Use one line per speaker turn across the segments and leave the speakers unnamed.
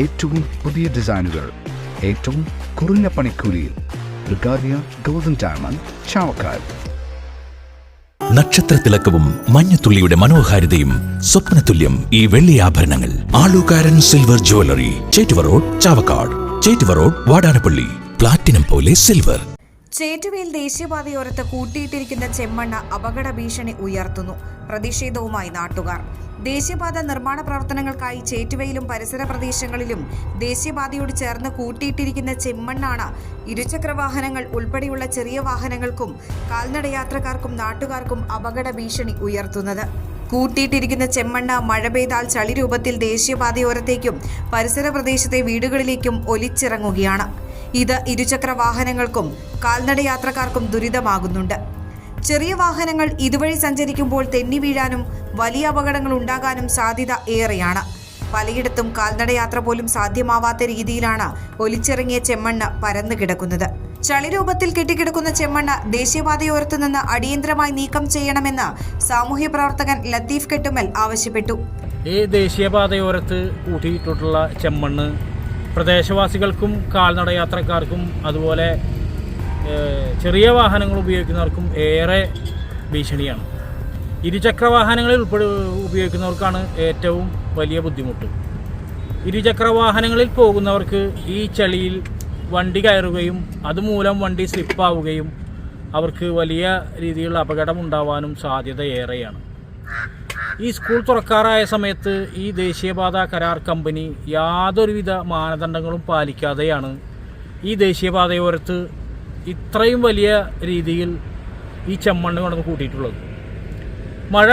ഏറ്റവും പുതിയ ഡിസൈനുകൾ ഏറ്റവും കുറഞ്ഞ പണിക്കൂലിയിൽ ബ്രിഗാദിയ ഗോൾഡൻ ഡയമണ്ട് ചാവക്കാട്
നക്ഷത്രത്തിലക്കവും മഞ്ഞത്തുള്ളിയുടെ മനോഹാരിതയും സ്വപ്നതുല്യം ഈ വെള്ളി ആഭരണങ്ങൾ. Alukkaran silver jewellery Chettuva road Chavakkad. Chettuva road Vadanappally. Platinum പോലെ സിൽവർ.
ചേറ്റുവയിൽ ദേശീയപാതയോരത്ത് കൂട്ടിയിട്ടിരിക്കുന്ന ചെമ്മണ്ണ അപകട ഭീഷണി ഉയർത്തുന്നു. പ്രതിഷേധവുമായി നാട്ടുകാർ. ദേശീയപാത നിർമ്മാണ പ്രവർത്തനങ്ങൾക്കായി ചേറ്റുവയിലും പരിസര പ്രദേശങ്ങളിലും ദേശീയപാതയോട് ചേർന്ന് കൂട്ടിയിട്ടിരിക്കുന്ന ചെമ്മണ്ണാണ് ഇരുചക്രവാഹനങ്ങൾ ഉൾപ്പെടെയുള്ള ചെറിയ വാഹനങ്ങൾക്കും കാൽനടയാത്രക്കാർക്കും നാട്ടുകാർക്കും അപകട ഭീഷണി ഉയർത്തുന്നത്. കൂട്ടിയിട്ടിരിക്കുന്ന ചെമ്മണ്ണ മഴ പെയ്താൽ ചളി രൂപത്തിൽ ദേശീയപാതയോരത്തേക്കും പരിസര പ്രദേശത്തെ വീടുകളിലേക്കും ഒലിച്ചിറങ്ങുകയാണ്. ഇത് ഇരുചക്ര വാഹനങ്ങൾക്കും കാൽനടയാത്രക്കാർക്കും ദുരിതമാകുന്നുണ്ട്. ചെറിയ വാഹനങ്ങൾ ഇതുവഴി സഞ്ചരിക്കുമ്പോൾ തെന്നി വീഴാനും വലിയ അപകടങ്ങൾ ഉണ്ടാകാനും സാധ്യത ഏറെയാണ്. പലയിടത്തും കാൽനടയാത്ര പോലും സാധ്യമാവാത്ത രീതിയിലാണ് ഒലിച്ചിറങ്ങിയ ചെമ്മണ്ണ് പരന്നു കിടക്കുന്നത്. ചളി രൂപത്തിൽ കെട്ടിക്കിടക്കുന്ന ചെമ്മണ്ണ് ദേശീയപാതയോരത്തു നിന്ന് അടിയന്തരമായി നീക്കം ചെയ്യണമെന്ന് സാമൂഹ്യ പ്രവർത്തകൻ ലത്തീഫ് കെട്ടുമൽ ആവശ്യപ്പെട്ടു.
ഈ ദേശീയപാതയോരത്ത് കൂട്ടിയിട്ടുള്ള ചെമ്മണ്ണ് പ്രദേശവാസികൾക്കും കാൽനടയാത്രക്കാർക്കും അതുപോലെ ചെറിയ വാഹനങ്ങൾ ഉപയോഗിക്കുന്നവർക്കും ഏറെ ഭീഷണിയാണ്. ഇരുചക്ര വാഹനങ്ങളിൽ ഉൾപ്പെടെ ഉപയോഗിക്കുന്നവർക്കാണ് ഏറ്റവും വലിയ ബുദ്ധിമുട്ട്. ഇരുചക്ര വാഹനങ്ങളിൽ പോകുന്നവർക്ക് ഈ ചളിയിൽ വണ്ടി കയറുകയും അതുമൂലം വണ്ടി സ്ലിപ്പാവുകയും അവർക്ക് വലിയ രീതിയിലുള്ള അപകടം ഉണ്ടാവാനും സാധ്യത ഏറെയാണ്. ഈ സ്കൂൾ തുറക്കാറായ സമയത്ത് ഈ ദേശീയപാത കരാർ കമ്പനി യാതൊരുവിധ മാനദണ്ഡങ്ങളും പാലിക്കാതെയാണ് ഈ ദേശീയപാതയോരത്ത് ഇത്രയും വലിയ രീതിയിൽ ഈ ചെമ്മണ്ണ് കൊണ്ടു കൂട്ടിയിട്ടുള്ളത്. മഴ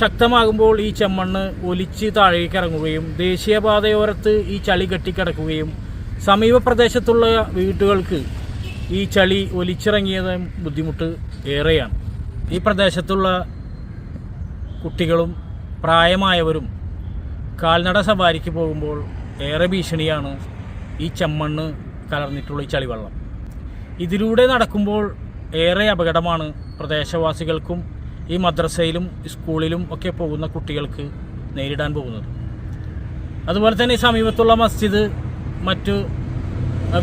ശക്തമാകുമ്പോൾ ഈ ചെമ്മണ്ണ് ഒലിച്ച് താഴേക്ക് ഇറങ്ങുകയും ദേശീയപാതയോരത്ത് ഈ ചളി കെട്ടിക്കിടക്കുകയും സമീപ പ്രദേശത്തുള്ള വീട്ടുകൾക്ക് ഈ ചളി ഒലിച്ചിറങ്ങിയത് ബുദ്ധിമുട്ട് ഏറെയാണ്. ഈ പ്രദേശത്തുള്ള കുട്ടികളും പ്രായമായവരും കാൽനട സവാരിക്ക് പോകുമ്പോൾ ഏറെ ഭീഷണിയാണ് ഈ ചെമ്മണ്ണ് കലർന്നിട്ടുള്ള ഈ ചളിവെള്ളം. ഇതിലൂടെ നടക്കുമ്പോൾ ഏറെ അപകടമാണ് പ്രദേശവാസികൾക്കും ഈ മദ്രസയിലും സ്കൂളിലും ഒക്കെ പോകുന്ന കുട്ടികൾക്ക് നേരിടാൻ പോകുന്നത്. അതുപോലെ തന്നെ സമീപത്തുള്ള മസ്ജിദ് മറ്റു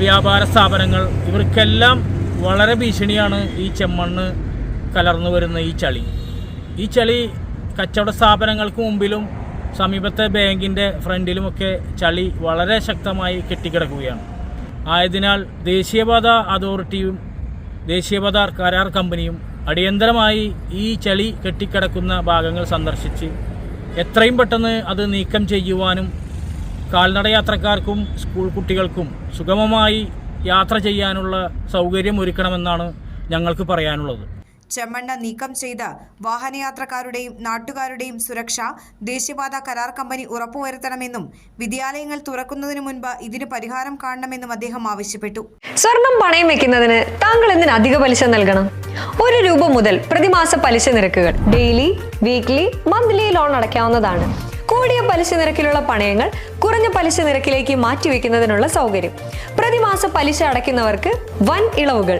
വ്യാപാര സ്ഥാപനങ്ങൾ ഇവർക്കെല്ലാം വളരെ ഭീഷണിയാണ് ഈ ചെമ്മണ്ണ് കലർന്നു വരുന്ന ഈ ചളി. ഈ ചളി കച്ചവട സ്ഥാപനങ്ങൾക്ക് മുമ്പിലും സമീപത്തെ ബാങ്കിന്റെ ഫ്രണ്ടിലുമൊക്കെ ചളി വളരെ ശക്തമായി കെട്ടിക്കിടക്കുകയാണ്. ആയതിനാൽ ദേശീയപാത അതോറിറ്റിയും ദേശീയപാത കരാർ കമ്പനിയും അടിയന്തരമായി ഈ ചളി കെട്ടിക്കിടക്കുന്ന ഭാഗങ്ങൾ സന്ദർശിച്ച് എത്രയും പെട്ടെന്ന് അത് നീക്കം ചെയ്യുവാനും കാൽനടയാത്രക്കാർക്കും സ്കൂൾ കുട്ടികൾക്കും സുഗമമായി യാത്ര ചെയ്യാനുള്ള സൗകര്യം ഒരുക്കണമെന്നാണ് ഞങ്ങൾക്ക് പറയാനുള്ളത്.
ചെമ്മണ്ണ് നീക്കം ചെയ്ത് വാഹനയാത്രക്കാരുടെയും നാട്ടുകാരുടെയും സുരക്ഷ ദേശീയപാത കരാർ കമ്പനി ഉറപ്പുവരുത്തണമെന്നും വിദ്യാലയങ്ങൾ തുറക്കുന്നതിന് മുൻപ് ഇതിന് പരിഹാരം കാണണമെന്നും അദ്ദേഹം ആവശ്യപ്പെട്ടു.
സ്വർണം പണയം വെക്കുന്നതിന് താങ്കൾ എന്തിന് അധിക പലിശ നൽകണം? ഒരു രൂപ മുതൽ പ്രതിമാസ പലിശ നിരക്കുകൾ ഡെയിലി വീക്ക്ലി മന്ത്ലി ലോൺ അടയ്ക്കാവുന്നതാണ്. കൂടിയ പലിശ നിരക്കിലുള്ള പണയങ്ങൾ കുറഞ്ഞ പലിശ നിരക്കിലേക്ക് മാറ്റിവെക്കുന്നതിനുള്ള സൗകര്യം. പ്രതിമാസ പലിശ അടയ്ക്കുന്നവർക്ക് വൻ ഇളവുകൾ.